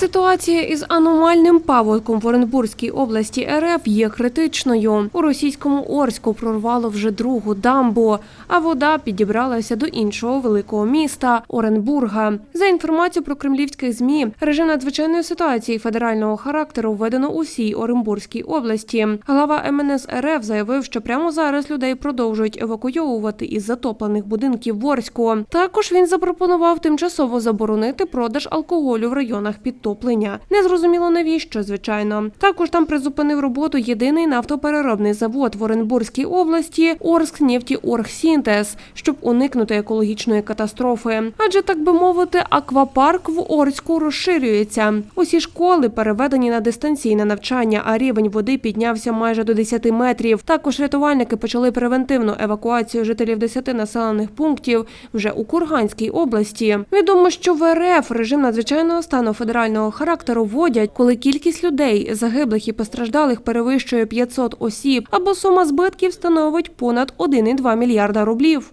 Ситуація із аномальним паводком в Оренбурзькій області РФ є критичною. У російському Орську прорвало вже другу дамбу, а вода підібралася до іншого великого міста Оренбурга. За інформацією про кремлівських змі, режим надзвичайної ситуації федерального характеру введено у всій Оренбурзькій області. Глава МНС РФ заявив, що прямо зараз людей продовжують евакуйовувати із затоплених будинків в Орську. Також він запропонував тимчасово заборонити продаж алкоголю в районах підтоплення. Незрозуміло навіщо, звичайно. Також там призупинив роботу єдиний нафтопереробний завод в Оренбурзькій області Орскнефтіоргсінтез, щоб уникнути екологічної катастрофи. Адже так би мовити, аквапарк в Орську розширюється. Усі школи переведені на дистанційне навчання, а рівень води піднявся майже до 10 метрів. Також рятувальники почали превентивну евакуацію жителів 10 населених пунктів вже у Курганській області. Відомо, що в РФ режим надзвичайного стану федерального характеру вводять, коли кількість людей, загиблих і постраждалих перевищує 500 осіб, або сума збитків становить понад 1,2 мільярда рублів.